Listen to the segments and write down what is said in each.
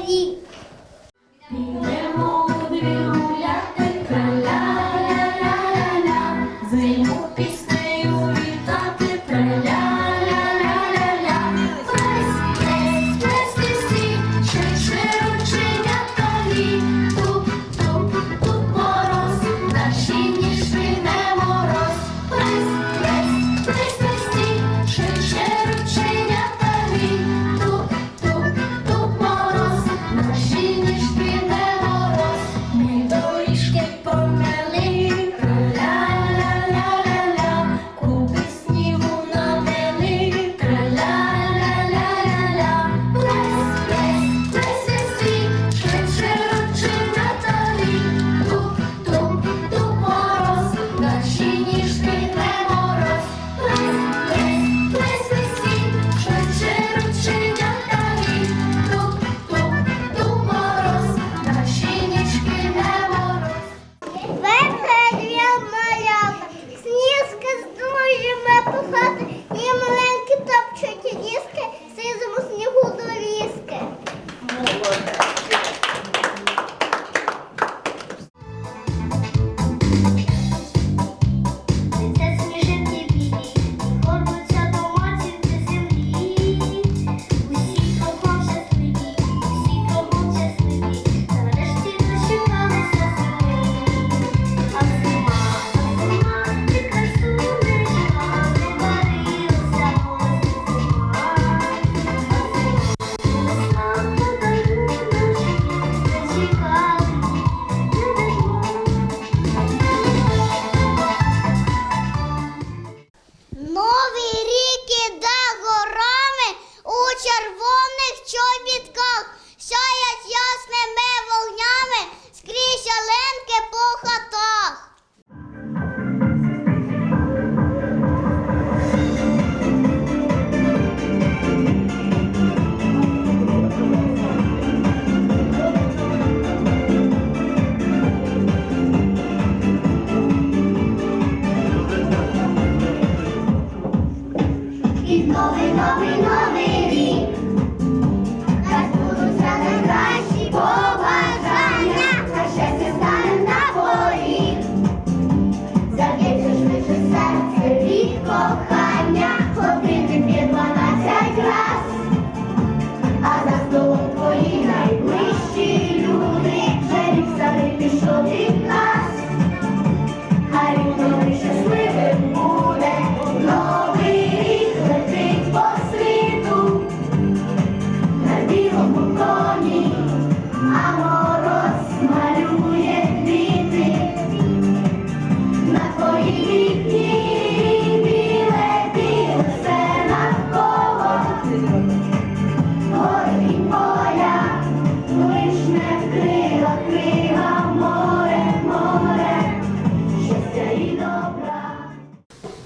一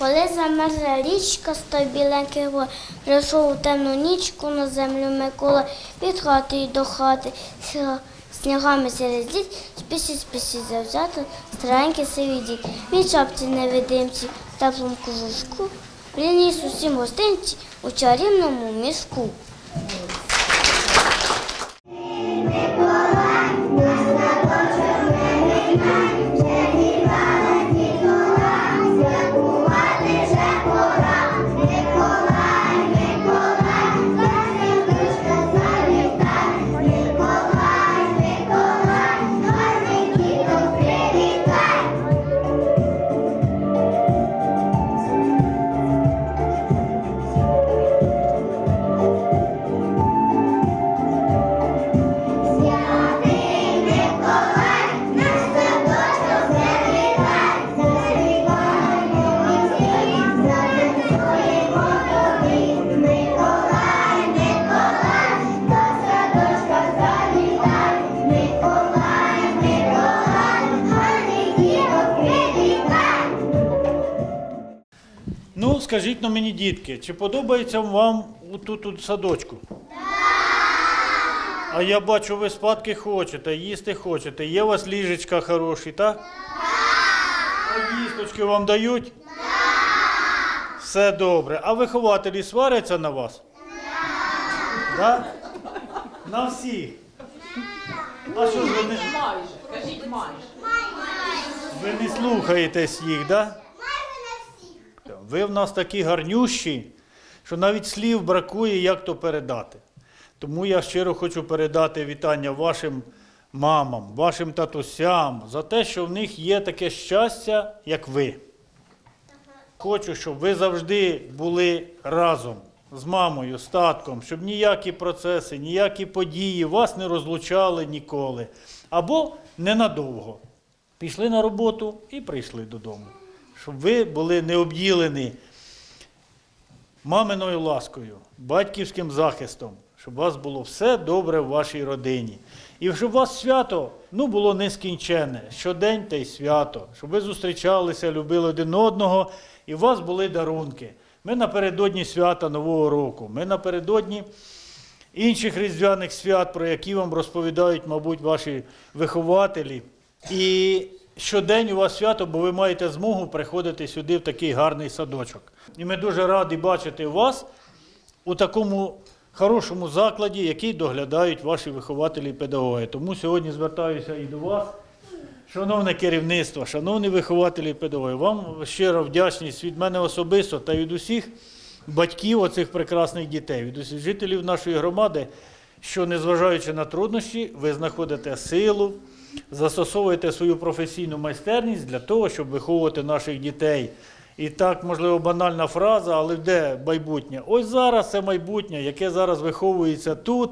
Коли замерзла річка, стой біленький гор, прийшов у темну нічку на землю Микола, від хати й до хати, снігами середіть, спішіть, спішіть завзято, старенький сиві дід. Він чапці невидимці, теплому кожушку, приніс усім гостинці у чарівному мішку. Микола, нас Ну, скажіть на мені, дітки, чи подобається вам тут у садочку? А я бачу, ви спадки хочете, їсти хочете. Є у вас ліжечка хороші, так? А їсточки вам дають? Все добре. А вихователі сваряться на вас? Да? На всіх. А що ж ви не, Майже, кажіть майже. ви не слухаєтесь їх, так? Да? Ви в нас такі гарнющі, що навіть слів бракує, як то передати. Тому я щиро хочу передати вітання вашим мамам, вашим татусям за те, що в них є таке щастя, як ви. Хочу, щоб ви завжди були разом з мамою, з татком, щоб ніякі процеси, ніякі події вас не розлучали ніколи. Або ненадовго. Пішли на роботу і прийшли додому. Щоб ви були не обділені маминою ласкою, батьківським захистом, щоб у вас було все добре в вашій родині. І щоб у вас свято ну, було нескінченне, щодень та й свято, щоб ви зустрічалися, любили один одного, і у вас були дарунки. Ми напередодні свята Нового року, ми напередодні інших різдвяних свят, про які вам розповідають, мабуть, ваші вихователі. І щодень у вас свято, бо ви маєте змогу приходити сюди в такий гарний садочок. І ми дуже раді бачити вас у такому хорошому закладі, який доглядають ваші вихователі і педагоги. Тому сьогодні звертаюся і до вас. Шановне керівництво, шановні вихователі і педагоги, вам щира вдячність від мене особисто та від усіх батьків оцих прекрасних дітей, від усіх жителів нашої громади, що незважаючи на труднощі, ви знаходите силу, застосовуєте свою професійну майстерність для того, щоб виховувати наших дітей. І так, можливо, банальна фраза, але де майбутнє? Ось зараз це майбутнє, яке зараз виховується тут.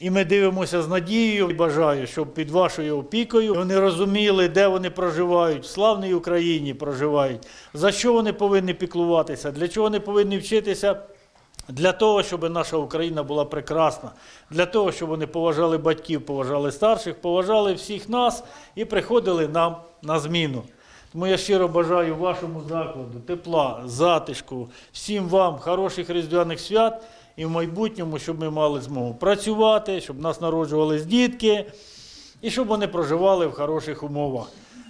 І ми дивимося з надією і бажаю, щоб під вашою опікою вони розуміли, де вони проживають, в славній Україні проживають, за що вони повинні піклуватися, для чого вони повинні вчитися. Для того, щоб наша Україна була прекрасна, для того, щоб вони поважали батьків, поважали старших, поважали всіх нас і приходили нам на зміну. Тому я щиро бажаю вашому закладу тепла, затишку, всім вам хороших різдвяних свят і в майбутньому, щоб ми мали змогу працювати, щоб нас народжувались дітки і щоб вони проживали в хороших умовах.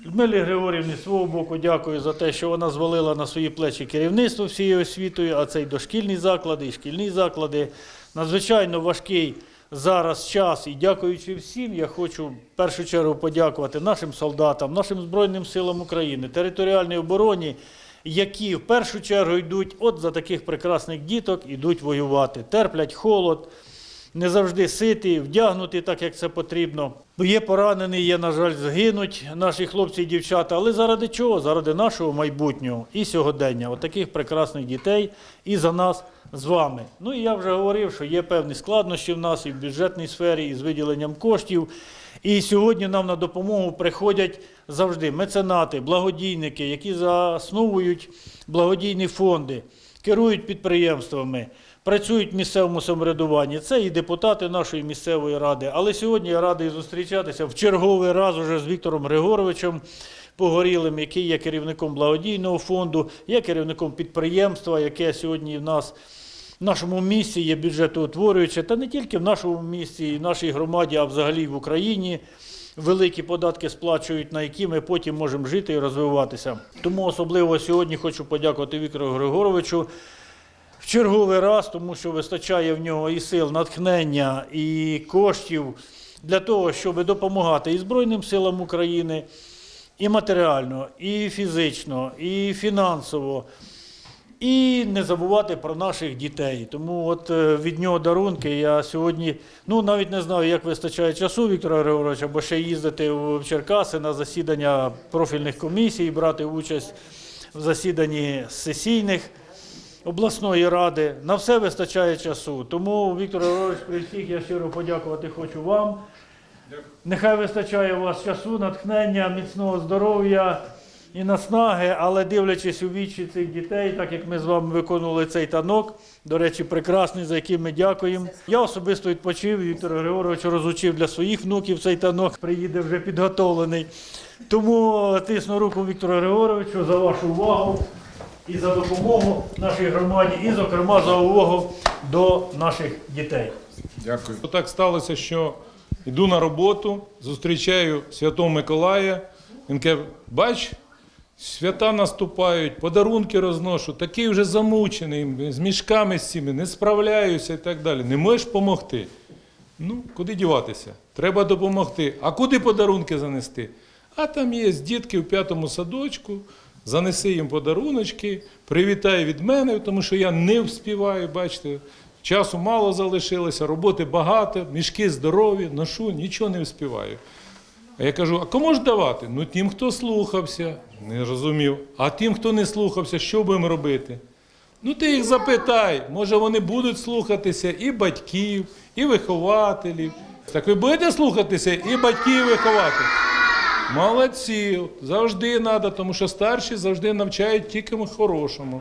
Людмилі Григорівні, свого боку, дякую за те, що вона звалила на свої плечі керівництво всією освітою, а це й дошкільні заклади, і шкільні заклади. Надзвичайно важкий зараз час. І дякуючи всім, я хочу в першу чергу подякувати нашим солдатам, нашим Збройним силам України, територіальній обороні, які в першу чергу йдуть, от за таких прекрасних діток, йдуть воювати, терплять холод не завжди ситі, вдягнуті так, як це потрібно. Є поранені, є, на жаль, згинуть наші хлопці і дівчата. Але заради чого? Заради нашого майбутнього і сьогодення, от прекрасних дітей і за нас з вами. Ну і я вже говорив, що є певні складнощі в нас і в бюджетній сфері, і з виділенням коштів. І сьогодні нам на допомогу приходять завжди меценати, благодійники, які засновують благодійні фонди, керують підприємствами працюють в місцевому самоврядуванні. Це і депутати нашої місцевої ради. Але сьогодні я радий зустрічатися в черговий раз уже з Віктором Григоровичем Погорілим, який є керівником благодійного фонду, є керівником підприємства, яке сьогодні в нас. В нашому місті є бюджетоутворююче, та не тільки в нашому місті, і в нашій громаді, а взагалі в Україні. Великі податки сплачують, на які ми потім можемо жити і розвиватися. Тому особливо сьогодні хочу подякувати Віктору Григоровичу в черговий раз, тому що вистачає в нього і сил, натхнення, і коштів для того, щоб допомагати і Збройним силам України, і матеріально, і фізично, і фінансово. І не забувати про наших дітей. Тому от е, від нього дарунки я сьогодні, ну навіть не знаю, як вистачає часу Віктора Григоровича, бо ще їздити в Черкаси на засідання профільних комісій, брати участь в засіданні сесійних обласної ради. На все вистачає часу. Тому, Віктор Григорович, при всіх я щиро подякувати хочу вам. Нехай вистачає у вас часу, натхнення, міцного здоров'я і наснаги, але дивлячись у вічі цих дітей, так як ми з вами виконували цей танок, до речі, прекрасний, за який ми дякуємо. Я особисто відпочив, Віктор Григорович розучив для своїх внуків цей танок, приїде вже підготовлений. Тому тисну руку Віктору Григоровичу за вашу увагу. І за допомогу нашій громаді, і, зокрема, за увагу до наших дітей. Дякую. Так сталося, що йду на роботу, зустрічаю Святого Миколая. Він каже, бач, свята наступають, подарунки розношу, такий вже замучений, з мішками з цими, не справляюся і так далі. Не можеш допомогти. Ну, куди діватися? Треба допомогти. А куди подарунки занести? А там є дітки в п'ятому садочку, занеси їм подаруночки, привітай від мене, тому що я не вспіваю, бачите. Часу мало залишилося, роботи багато, мішки здорові, ношу, нічого не вспіваю. А я кажу, а кому ж давати? Ну тим, хто слухався, не розумів. А тим, хто не слухався, що будемо робити? Ну ти їх запитай, може вони будуть слухатися і батьків, і вихователів. Так ви будете слухатися і батьків, і вихователів? Молодці, завжди треба, тому що старші завжди навчають тільки хорошому.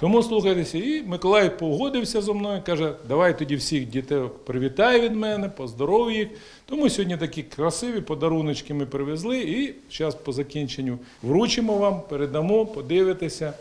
Тому слухайтеся. І Миколай погодився зі мною, каже, давай тоді всіх дітей привітай від мене, поздоров їх. Тому сьогодні такі красиві подаруночки ми привезли і зараз по закінченню вручимо вам, передамо, подивитеся.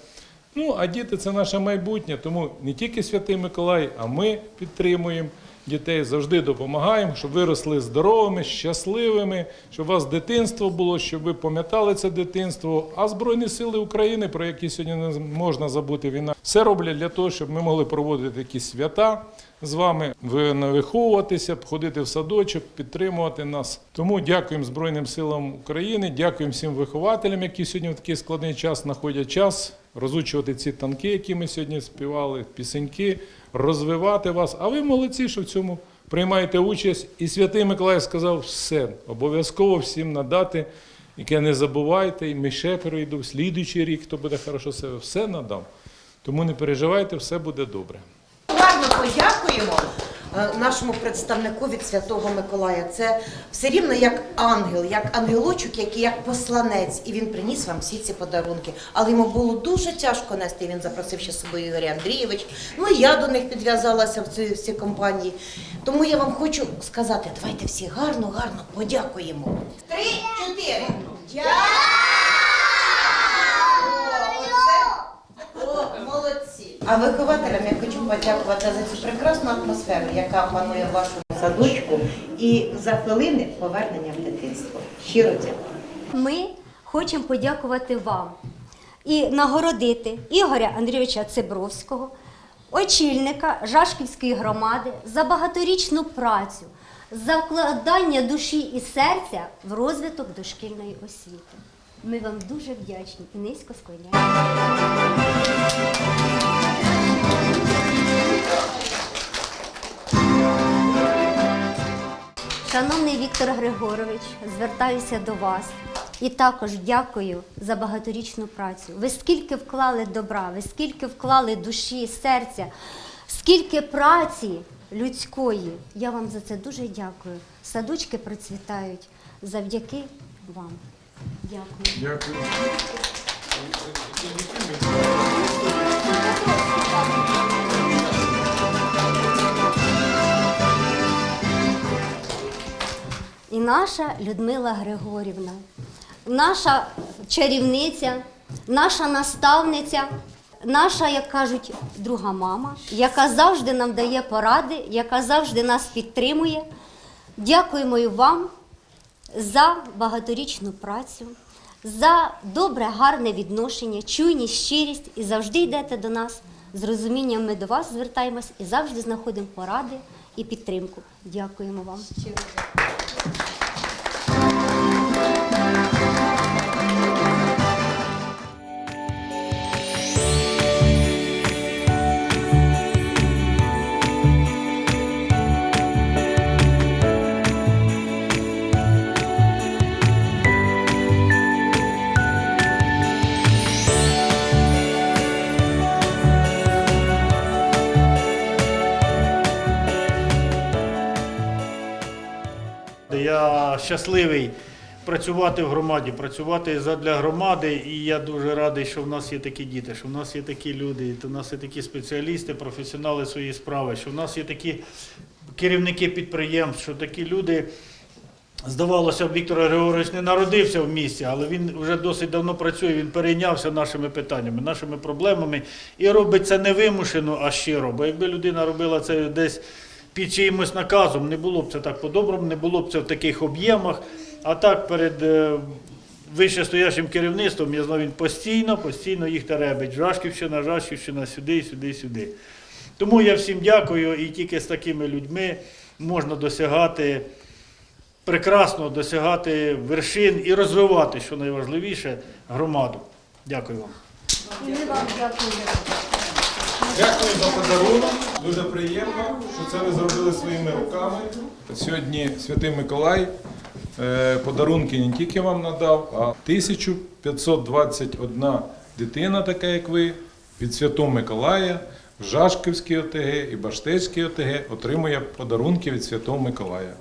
Ну, а діти це наше майбутнє, тому не тільки Святий Миколай, а ми підтримуємо дітей, завжди допомагаємо, щоб ви росли здоровими, щасливими, щоб у вас дитинство було, щоб ви пам'ятали це дитинство. А Збройні Сили України, про які сьогодні не можна забути війна, все роблять для того, щоб ми могли проводити якісь свята з вами, ви- виховуватися, ходити в садочок, підтримувати нас. Тому дякуємо Збройним силам України, дякуємо всім вихователям, які сьогодні в такий складний час знаходять час розучувати ці танки, які ми сьогодні співали, пісеньки, розвивати вас. А ви молодці, що в цьому приймаєте участь. І святий Миколай сказав все, обов'язково всім надати. Яке не забувайте, і ми ще перейду слідуючий рік, хто буде хорошо себе, все надам. Тому не переживайте, все буде добре. Гарно подякуємо е, нашому представнику від Святого Миколая. Це все рівно як ангел, як ангелочок, який як посланець, і він приніс вам всі ці подарунки. Але йому було дуже тяжко нести. Він запросив ще з собою Ігоря Андрійович. Ну і я до них підв'язалася в цій всій компанії. Тому я вам хочу сказати, давайте всі гарно, гарно подякуємо. Три, чотири. О, молодці. А вихователям я хочу подякувати за цю прекрасну атмосферу, яка панує в вашому садочку, і за хвилини повернення в дитинство. Щиро дякую. Ми хочемо подякувати вам і нагородити Ігоря Андрійовича Цибровського, очільника Жашківської громади за багаторічну працю, за вкладання душі і серця в розвиток дошкільної освіти. Ми вам дуже вдячні і низько склоняємо. Шановний Віктор Григорович, звертаюся до вас і також дякую за багаторічну працю. Ви скільки вклали добра, ви скільки вклали душі, серця, скільки праці людської. Я вам за це дуже дякую. Садочки процвітають завдяки вам. Дякую. Дякую. І наша Людмила Григорівна, наша чарівниця, наша наставниця, наша, як кажуть, друга мама, яка завжди нам дає поради, яка завжди нас підтримує. Дякуємо вам за багаторічну працю, за добре, гарне відношення, чуйність, щирість і завжди йдете до нас. З розумінням ми до вас звертаємось і завжди знаходимо поради і підтримку. Дякуємо вам. Я щасливий працювати в громаді, працювати для громади, і я дуже радий, що в нас є такі діти, що в нас є такі люди, що в нас є такі спеціалісти, професіонали своєї справи, що в нас є такі керівники підприємств, що такі люди Здавалося Віктор Григорович не народився в місті, але він вже досить давно працює, він перейнявся нашими питаннями, нашими проблемами і робить це не вимушено, а щиро. Бо якби людина робила це десь під чиїмось наказом, не було б це так по-доброму, не було б це в таких об'ємах. А так перед е, вищестоящим керівництвом, я знаю, він постійно, постійно їх теребить. Жашківщина, Жашківщина, сюди, сюди, сюди. Тому я всім дякую, і тільки з такими людьми можна досягати прекрасно досягати вершин і розвивати, що найважливіше, громаду. Дякую вам. Ми вам дякуємо. Дякую за подарунок. Дуже приємно, що це ви зробили своїми руками. Сьогодні Святий Миколай е, подарунки не тільки вам надав, а 1521 дитина, така як ви, від Святого Миколая в Жашківській ОТГ і Баштецькій ОТГ отримує подарунки від Святого Миколая.